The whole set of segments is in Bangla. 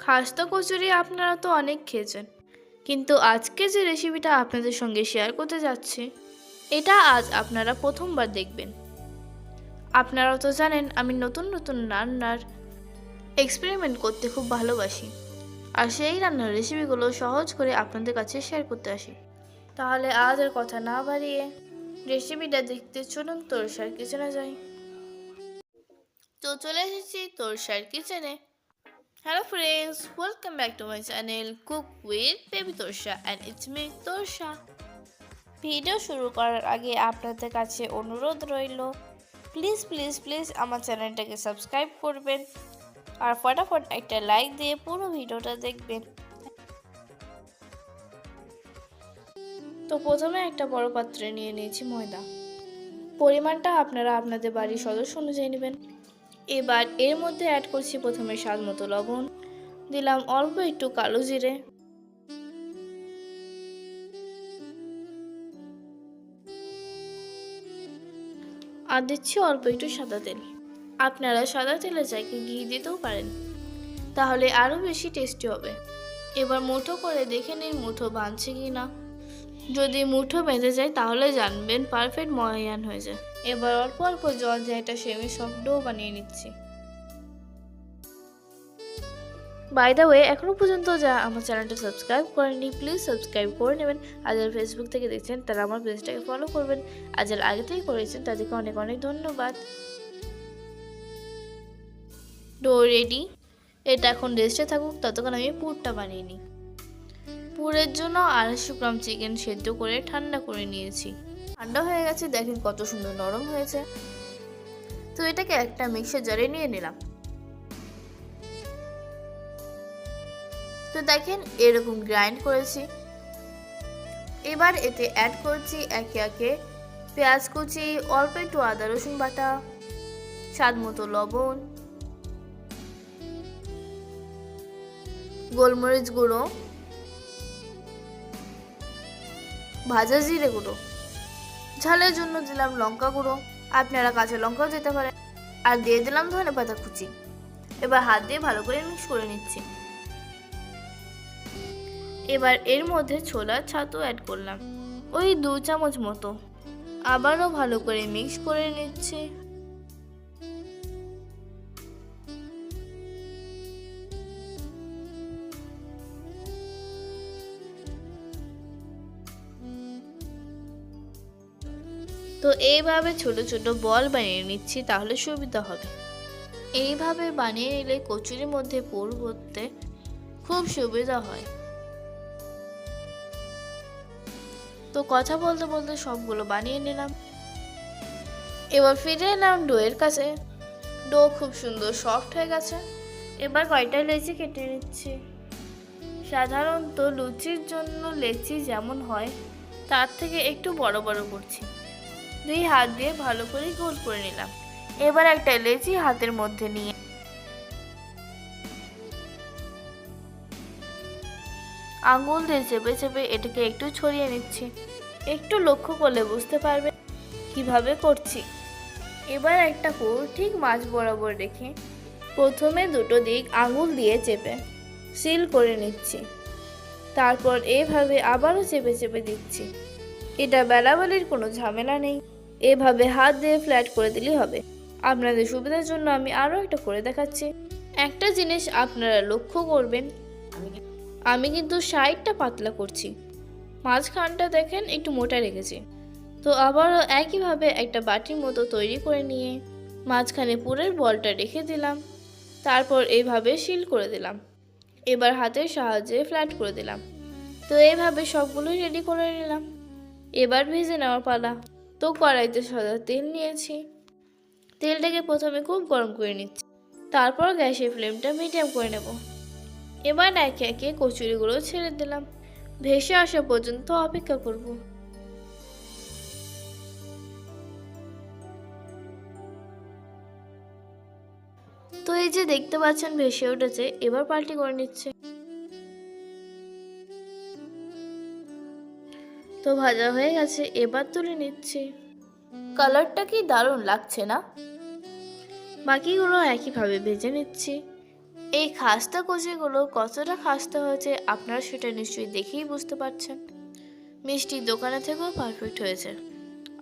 খাস্তা কচুরি আপনারা তো অনেক খেয়েছেন। কিন্তু আজকে যে রেসিপিটা আপনাদের সঙ্গে শেয়ার করতে যাচ্ছি, এটা আজ আপনারা প্রথমবার দেখবেন। আপনারা তো জানেন, আমি নতুন নতুন রান্নার এক্সপেরিমেন্ট করতে খুব ভালোবাসি। আর সেই রান্নার রেসিপিগুলো সহজ করে আপনাদের কাছে শেয়ার করতে আসি। তাহলে আজ আর কথা না বাড়িয়ে রেসিপিটা দেখতে চলুন তোর তোরসার কিচেনে যাই। তো চলে এসেছি তোর তোরসার কিচেনে hello friends welcome back to my channel cook with baby Torsa and it's me Torsa video শুরু করার আগে আপনাদের কাছে অনুরোধ রইল প্লিজ প্লিজ প্লিজ আমার চ্যানেলটাকে সাবস্ক্রাইব করবেন আর ফটাফট একটা লাইক দিয়ে পুরো ভিডিওটা দেখবেন। তো প্রথমে একটা বড় পাত্রে নিয়ে নিয়েছি ময়দা। পরিমাণটা আপনারা আপনাদের বাড়ির সদস্য অনুযায়ী নেবেন। এবার এর মধ্যে অ্যাড করছি প্রথমে স্বাদ মতো লবণ। দিলাম অল্প একটু কালো জিরে। আর দিচ্ছি অল্প একটু সাদা তেল। আপনারা সাদা তেলে জায়গায় ঘি দিতেও পারেন। তাহলে আরও বেশি টেস্টি হবে। এবার মুঠো করে দেখে নিন মুঠো বাঁধছে কি না যদি মুঠো বেঁধে যায়, তাহলে জানবেন পারফেক্ট ময়ান হয়ে যায়। এবার অল্প অল্প জল দিয়ে একটা সেমি ডো বানিয়ে নিচ্ছি। বাই দ্য ওয়ে এখনও পর্যন্ত যা আমার চ্যানেলটা সাবস্ক্রাইব করেনি প্লিজ সাবস্ক্রাইব করে নেবেন। আর যারা ফেসবুক থেকে দেখছেন, তারা আমার পেজটাকে ফলো করবেন। আর যারা আগে থেকে করেছেন, তাদেরকে অনেক অনেক ধন্যবাদ। ডো রেডি এটা এখন রেস্টে থাকুক, ততক্ষণ আমি পুরটা বানিয়ে নিই। পুরের জন্য আড়াইশো গ্রাম চিকেন সেদ্ধ করে ঠান্ডা করে নিয়েছি। ঠান্ডা হয়ে গেছে, দেখেন কত সুন্দর নরম হয়েছে। তো এটাকে একটা মিক্সার জারে নিয়ে নিলাম। তো দেখেন এরকম গ্রাইন্ড করেছি। এবার এতে অ্যাড করছি একে একে পেঁয়াজ কুচি, অল্প একটু আদা, রসুন বাটা, স্বাদ মতো লবণ, গোলমরিচ গুঁড়ো ভাজা জিরে গুঁড়ো ঝালের জন্য দিলাম লঙ্কা গুঁড়ো। আপনারা কাঁচা লঙ্কাও দিতে পারেন। আর দিয়ে দিলাম ধনে পাতা কুচি। এবার হাত দিয়ে ভালো করে মিক্স করে নিচ্ছি। এবার এর মধ্যে ছোলার ছাতু অ্যাড করলাম। ওই দু চামচ মতো। আবারও ভালো করে মিক্স করে নিচ্ছি। তো এইভাবে ছোট ছোট বল বানিয়ে নিচ্ছি, তাহলে সুবিধা হবে। এইভাবে বানিয়ে নিলে কচুরির মধ্যে পুর ভরতে খুব সুবিধা হয়। তো কথা বলতে বলতে সবগুলো বানিয়ে নিলাম। এবার ফিরে এলাম ডোয়ের কাছে। ডো খুব সুন্দর সফট হয়ে গেছে। এবার কয়টা লেচি কেটে নিচ্ছি। সাধারণত লুচির জন্য লেচি যেমন হয়, তার থেকে একটু বড় বড় করছি। দুই হাত দিয়ে ভালো করে গোল করে নিলাম। এবার একটা লেচি হাতের মধ্যে নিয়ে আঙুল দিয়ে চেপে চেপে এটাকে একটু ছড়িয়ে নিচ্ছি। একটু লক্ষ্য করলে বুঝতে পারবে কীভাবে করছি। এবার একটা পুর ঠিক মাছ বরাবর রেখে প্রথমে দুটো দিক আঙুল দিয়ে চেপে সিল করে নিচ্ছি। তারপর এভাবে আবারও চেপে চেপে দিচ্ছি। এটা বেলাবেলির কোনো ঝামেলা নেই। এভাবে হাত দিয়ে ফ্ল্যাট করে দিলেই হবে। আপনাদের সুবিধার জন্য আমি আরও একটা করে দেখাচ্ছি। একটা জিনিস আপনারা লক্ষ্য করবেন, আমি কিন্তু সাইডটা পাতলা করছি। মাঝখানটা দেখেন একটু মোটা রেখেছি। তো আবারও একইভাবে একটা বাটির মতো তৈরি করে নিয়ে মাঝখানে পুরের বলটা রেখে দিলাম। তারপর এইভাবে সিল করে দিলাম। এবার হাতের সাহায্যে ফ্ল্যাট করে দিলাম। তো এইভাবে সবগুলোই রেডি করে নিলাম। এবার ভেজে নেওয়ার পালা। তো কড়াইতে সাদা তেল নিয়েছি। তেলটাকে প্রথমে খুব গরম করে নিচ্ছি। তারপর গ্যাসের ফ্লেমটা মিডিয়াম করে নেব। এবার একে একে কচুরিগুলো ছেড়ে দিলাম। ভেসে আসা পর্যন্ত অপেক্ষা করব। তো এই যে দেখতে পাচ্ছেন, ভেসে উঠেছে। এবার পাল্টি করে নিচ্ছে। তো ভাজা হয়ে গেছে এবার তুলে নিচ্ছি। কালারটা কি দারুণ লাগছে না? বাকিগুলো একইভাবে ভেজে নিচ্ছি। এই খাস্তা কচিগুলো কতটা খাস্তা হয়েছে আপনারা সেটা নিশ্চয়ই দেখেই বুঝতে পারছেন। মিষ্টি দোকানে থেকেও পারফেক্ট হয়েছে।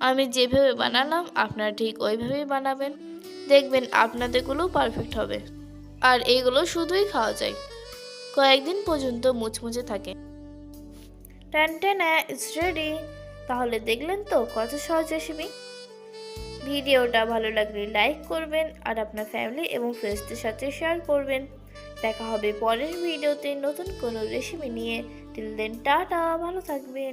আমি যেভাবে বানালাম আপনারা ঠিক ওইভাবেই বানাবেন। দেখবেন আপনাদেরগুলোও পারফেক্ট হবে। আর এইগুলো শুধুই খাওয়া যায়। কয়েকদিন পর্যন্ত মুচমুচে থাকে। ট্যান্টেনা ইটস রেডি। তাহলে দেখলেন তো কত সহজ রেসিপি ভিডিওটা ভালো লাগলে লাইক করবেন আর আপনার ফ্যামিলি এবং ফ্রেন্ডসদের সাথে শেয়ার করবেন। দেখা হবে পরের ভিডিওতে নতুন কোনো রেসিপি নিয়ে। টিল দেন টাটা, ভালো থাকবেন।